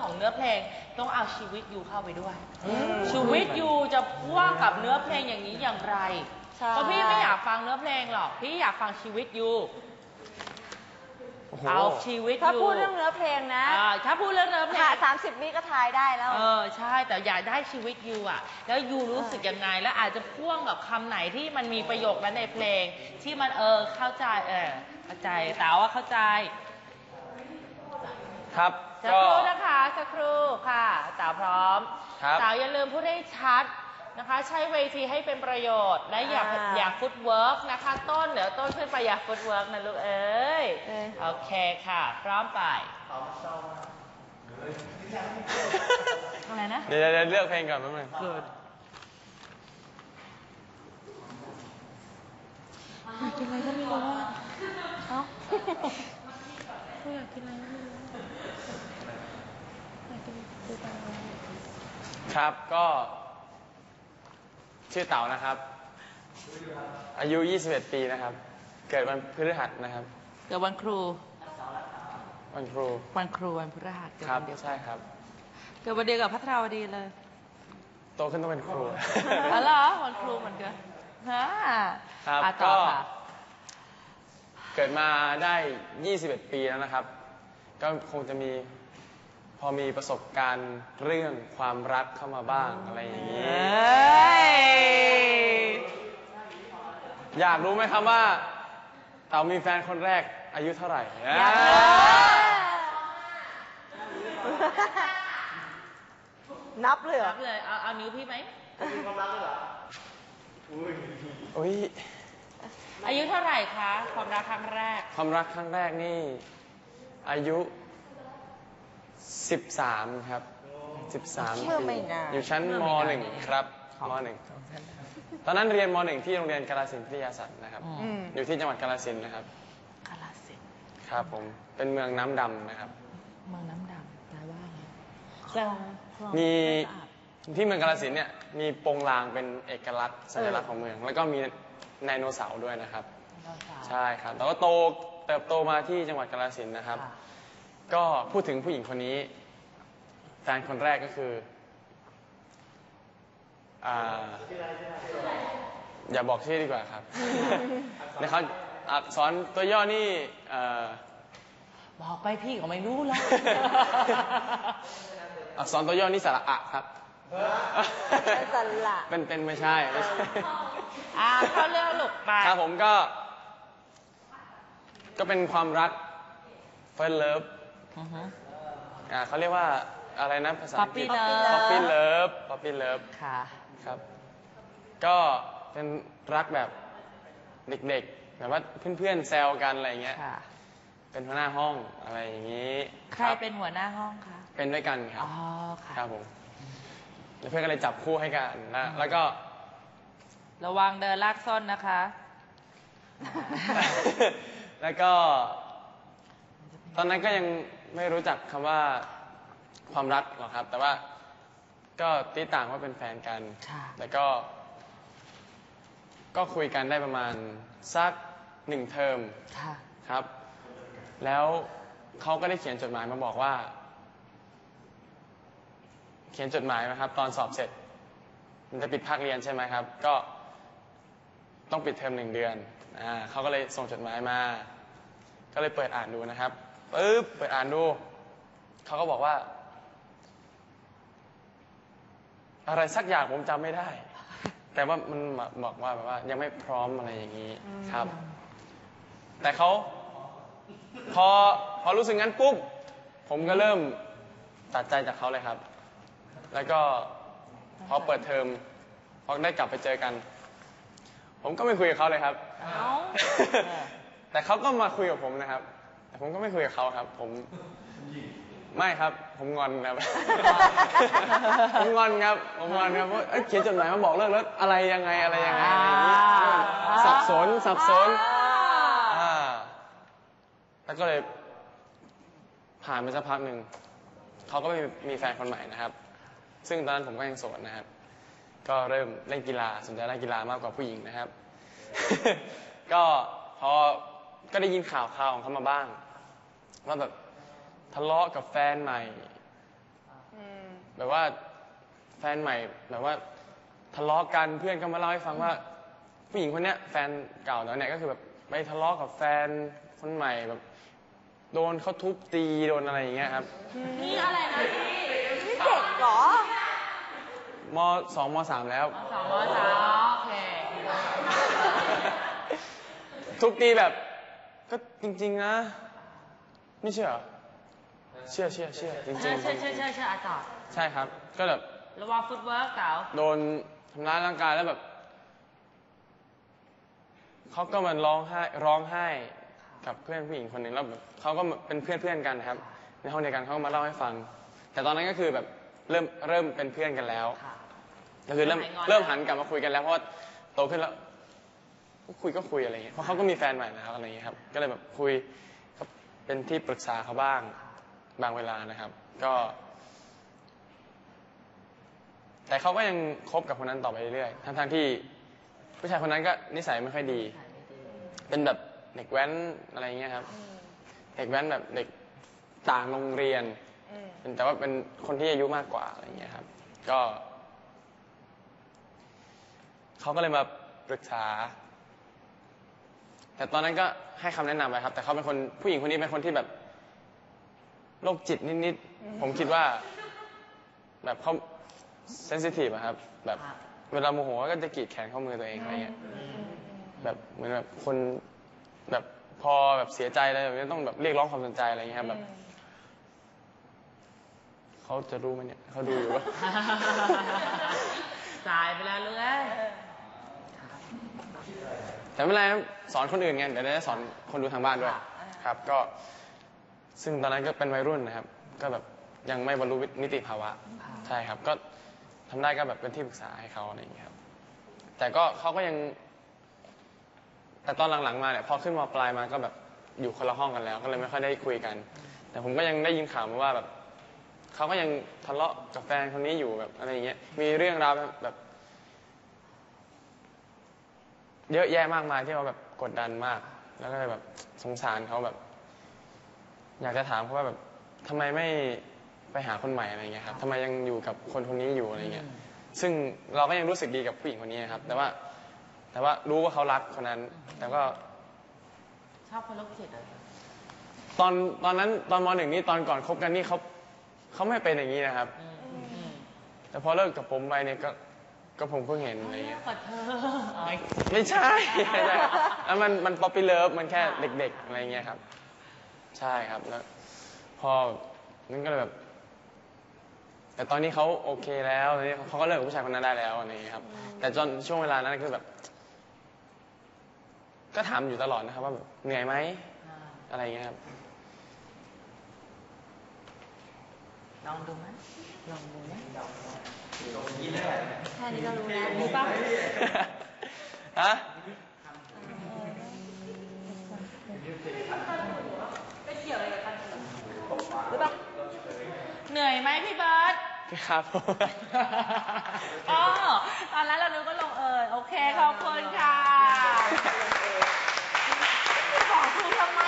ของเนื้อเพลงต้องเอาชีวิตยูเข้าไปด้วย ชีวิตยูจะพ่วงกับเนื้อเพลงอย่างนี้อย่างไรใช่ เพราะพี่ไม่อยากฟังเนื้อเพลงหรอกพี่อยากฟังชีวิตยูโอ้โห เอาชีวิตถ้ายูพูดเรื่องเนื้อเพลงนะอ่าถ้าพูดเรื่องเนื้อเพลง สามสิบวิก็ทายได้แล้ว เออใช่แต่อยากได้ชีวิตยูอะแล้วยูรู้สึกยังไง แล้วอาจจะพ่วงกับคำไหนที่มันมีประโยคนั้นในเพลง ที่มันเออเข้าใจเออเข้าใจแต่ว่าเข้าใจ ครับ สักก็ครู่นะคะสักครู่ค่ะสาวพร้อมครับ สาวอย่าลืมพูดให้ชัดนะคะ ใช้เวทีให้เป็นประโยชน์ และอย่าอ่าอย่าฟุตเวิร์กนะคะ ต้นเดี๋ยวต้นขึ้นไปอย่าฟุตเวิร์กนะลูกเอ้ยเอ้ยโอเคค่ะ พร้อมไป อะไรนะ เดี๋ยวเดี๋ยวเลือกเพลงก่อนแป๊บนึง Good อยากกินอะไรก็ไม่รู้อะเอ้า กูอยากกินอะไรก็ไม่รู้ ค์ครับก็ชื่อเต๋านะครับ อายุ 21 ปีนะครับ เกิดวันพฤหัสนะครับ เกิดวันครู วันครู วันครูวันพฤหัสเกิดครัวับนเดียวใช่ครับ เกิดวันเดียวกับพัทราวดีเลย โตขึ้นต้องเป็นครูอ๋อเหรอวันครูเหมือนกันฮะครับอะต่อก็ค่ะ เกิดมาได้ 21 ปีแล้วนะครับ ก็คงจะมีพอมีประสบการณ์เรื่องความรักเข้ามาบ้างอะไรอย่างเอนี้้ยอยากรู้ไหมครับว่าเต๋ามีแฟนคนแรกอายุเท่าไหร่อยากรู้ นับเลยเหรรัอบเลย เอาเอานิ้วพี่ไหม อุ้ยอายุเท่าไหร่คะ ความรักครั้งแรก ความรักครั้งแรกนี่ อายุ13ครับ13เมื่อปีไม่นานอยู่ชั้นเมื่อมไม่นานหนึ่งครับมหนึ่งตอนนั้นเรียนมหนึ่งที่โรงเรียนกาลสินธุ์พิทยาศาสตร์นะครับ อืม อยู่ที่จังหวัดกาลสินธุ์นะครับ กาลสินธุ์ครับผมเป็นเมืองน้ำดำนะครับ เมืองน้ำดำแปลว่าไงคลองคลองมีสะอาด ที่เมืองกาลสินธุ์เนี่ยมีโปงลางเป็นเอกลักษณ์สัญลักษณ์ของเมือง แล้วก็มีไดโนเสาร์ด้วยนะครับ ใช่ครับแล้วก็โต เติบโตมาที่จังหวัดกาฬสินธุ์นะครับค่ะก็พูดถึงผู้หญิงคนนี้ แฟนคนแรกก็คืออ่าอย่าบอกชื่อดีกว่าครับ นะครับอักษรตัวย่อนี่เอ่อบอกไปพี่ก็ไม่รู้แล้วอักษรตัวย่อนี่สระอะครับเป็นสละเป็นเป็นไม่ใช่ไม่ใช่อ่าเข้าเรื่องลูกไป ครับผมก็ ก็เป็นความรัก first love อือฮึ อ่าเขาเรียกว่าอะไรนะภาษาอังกฤษ Puppy love Puppy love Puppy love ค่ะ ครับ ก็เป็นรักแบบเด็กๆ แบบว่าเพื่อนๆ แซวกันอะไรอย่างเงี้ย ค่ะ เป็นหัวหน้าห้องอะไรอย่างงี้ใครเป็นหัวหน้าห้องคะ เป็นด้วยกันครับ อ๋อ ค่ะ ครับผมแล้วเพื่อนก็เลยจับคู่ให้กันนะ แล้วก็ ระวังเดินลากส้นนะคะ แล้วก็ ตอนนั้นก็ยังไม่รู้จักคำว่าความรักหรอกครับ แต่ว่าก็ตีต่างว่าเป็นแฟนกัน ค่ะ แล้วก็ ก็คุยกันได้ประมาณสักหนึ่งเทอม ค่ะ ครับ แล้วเขาก็ได้เขียนจดหมายมาบอกว่า เขียนจดหมายนะครับ ตอนสอบเสร็จ มันจะปิดภาคเรียนใช่ไหมครับ ก็ ต้องปิดเทอมหนึ่งเดือนอ่าเขาก็เลยส่งจดหมายมา ก็เลยเปิดอ่านดูนะครับปึ๊บเปิดอ่านดู เขาก็บอกว่า อะไรสักอย่างผมจำไม่ได้ แต่ว่ามันบอกว่าแบบว่า ยังไม่พร้อมอะไรอย่างนี้ครับ แต่เขาพอพอรู้สึกงั้นปุ๊บผมก็เริ่มตัดใจจากเขาเลยครับ แล้วก็พอเปิดเทอมพอได้กลับไปเจอกัน ผมก็ไม่คุยกับเขาเลยครับเอ้าแต่เขาก็มาคุยกับผมนะครับ แต่ผมก็ไม่คุยกับเขาครับ ผม ไม่ครับ ผมงอนครับ ผมงอนครับ ผมงอนครับว่าเอ้ยเขียนจดหมายมาบอกเลิกแล้วอะไรยังไงอะไรยังไงอะไรอย่างนี้อ่าสับสนสับสนอ่าแล้วก็เลยผ่านไปสักพักหนึ่ง เขาก็ไปมีแฟนคนใหม่นะครับ ซึ่งตอนนั้นผมก็ยังโสดนะครับ ก็เริ่มเล่นกีฬาสนใจเล่นกีฬามากกว่าผู้หญิงนะครับ ก็พอก็ได้ยินข่าวข่าวของเขามาบ้าง ว่าแบบทะเลาะกับแฟนใหม่แบบว่าแฟนใหม่แบบว่าทะเลาะกันเพื่อนก็มาเล่าให้ฟังว่า ผู้หญิงคนเนี้ยแฟนเก่าเนี่ยก็คือแบบไปทะเลาะกับแฟนคนใหม่แบบ โดนเขาทุบตีโดนอะไรอย่างเงี้ยครับนี่อะไรนะพี่นี่เด็กเหรอ มสองมสามแล้ว สองมสามโอเค ทุบตีแบบ ก็จริง ๆ นะ ไม่เชื่อเหรอเชื่อเชื่อเชื่อจริงเชื่อๆเชื่อเชื่อเชื่อเชื่ออาต่อใช่ครับ ก็แบบ ระวังฟุตเวิร์กเต๋าโดนทำร้ายร่างกายแล้วแบบ เขาก็มันร้องไห้ร้องไห้กับเพื่อนผู้หญิงคนหนึ่งแล้วแบบเขาก็เป็นเพื่อนเพื่อนๆกันนะครับ ในห้องเดียวกันเขาก็มาเล่าให้ฟัง แต่ตอนนั้นก็คือแบบ เริ่มเริ่มเป็นเพื่อนกันแล้วค่ะ ก็คือเริ่มหายงอนเริ่มหันกลับมาคุยกันแล้วเพราะว่าโตขึ้นแล้วก็คุยก็คุยอะไรเงี้ยเพราะเขาก็มีแฟนใหม่แล้วอะไรเงี้ยครับ ก็เลยแบบคุยก็เป็นที่ปรึกษาเขาบ้างบางเวลานะครับ ก็ แต่เขาก็ยังคบกับคนนั้นต่อไปเรื่อยๆทั้งๆที่ผู้ชายคนนั้นก็นิสัยไม่ค่อยดีเป็นแบบเด็กแว้นอะไรเงี้ยครับ เด็กแว้นแบบเด็กต่างโรงเรียนอืม เป็นแต่ว่าเป็นคนที่อายุมากกว่าอะไรเงี้ยครับ ก็เขาก็เลยมาปรึกษา แต่ตอนนั้นก็ให้คำแนะนำไปครับ แต่เขาเป็นคนผู้หญิงคนนี้เป็นคนที่แบบโรคจิตนิดๆ ผมคิดว่า แบบเขาเซนซิทีฟอะครับ แบบครับเวลาโมโหก็จะกรีดแขนเข้ามือตัวเองอะไรเงี้ยแบบเหมือนแบบคนแบบพอแบบเสียใจอะไรแบบนี้ต้องแบบเรียกร้องความสนใจอะไรเงี้ยครับแบบ เขาจะรู้ไหมเนี่ยเขาดูอยู่ปะสายไปแล้วเลยแต่ไม่เป็นไรครับสอนคนอื่นไงเดี๋ยวได้สอนคนดูทางบ้านด้วยครับ ก็ซึ่งตอนนั้นก็เป็นวัยรุ่นนะครับ ก็แบบยังไม่บรรลุนิติภาวะ ใช่ครับ ก็ทำได้ก็แบบเป็นที่ปรึกษาให้เขาอะไรอย่างเงี้ยครับ แต่ก็เขาก็ยัง แต่ตอนหลังๆมาเนี่ยพอขึ้นมปลายมาก็แบบอยู่คนละห้องกันแล้ว ก็เลยไม่ค่อยได้คุยกัน แต่ผมก็ยังได้ยินข่าวมาว่าแบบ เขาก็ยังทะเลาะกับแฟนคนนี้อยู่แบบอะไรอย่างเงี้ยมีเรื่องราวแบบ เยอะแยะมากมายที่เขาแบบกดดันมาก แล้วก็เลยแบบสงสารเขาแบบ อยากจะถามเขาว่าแบบทำไมไม่ไปหาคนใหม่อะไรเงี้ยครับทำไมยังอยู่กับคนคนนี้อยู่อะไรเงี้ยซึ่งเราก็ยังรู้สึกดีกับผู้หญิงคนนี้นะครับ แต่ว่า แต่ว่ารู้ว่าเขารักคนนั้น แต่ก็ชอบคนโรคจิตเหรอตอนตอนนั้นตอนมหนึ่งนี่ตอนก่อนคบกันนี่เขา เขาไม่เป็นอย่างนี้นะครับอืมอืมอืมแต่พอเลิกกับผมไปเนี่ยก็ก็ผมเพิ่งเห็นอะไรเงี้ยขอเธออ๋อไม่ใช่ไม่ใช่แล้วมันมันป๊อปปี้เลิฟมันแค่เด็ก ๆ อะไรเงี้ยครับ ใช่ครับแล้ว พอนั่นก็เลยแบบ แต่ตอนนี้เขาโอเคแล้วตอนนี้เขาก็เลิกกับผู้ชายคนนั้นได้แล้วอะไรเงี้ยครับ แต่จนช่วงเวลานั้นคือแบบ ก็ถามอยู่ตลอดนะครับ ว่าแบบเหนื่อยไหมอ่าอะไรเงี้ยครับ ลองดูไหมลองดูไหมแค่นี้ก็รู้แล้วรู้ปะฮะรู้ปะเหนื่อยไหมพี่เบิร์ตครับอ๋อตอนนั้นเรานึกว่าลงเอยโอเคขอบคุณค่ะบอกถูกทำไม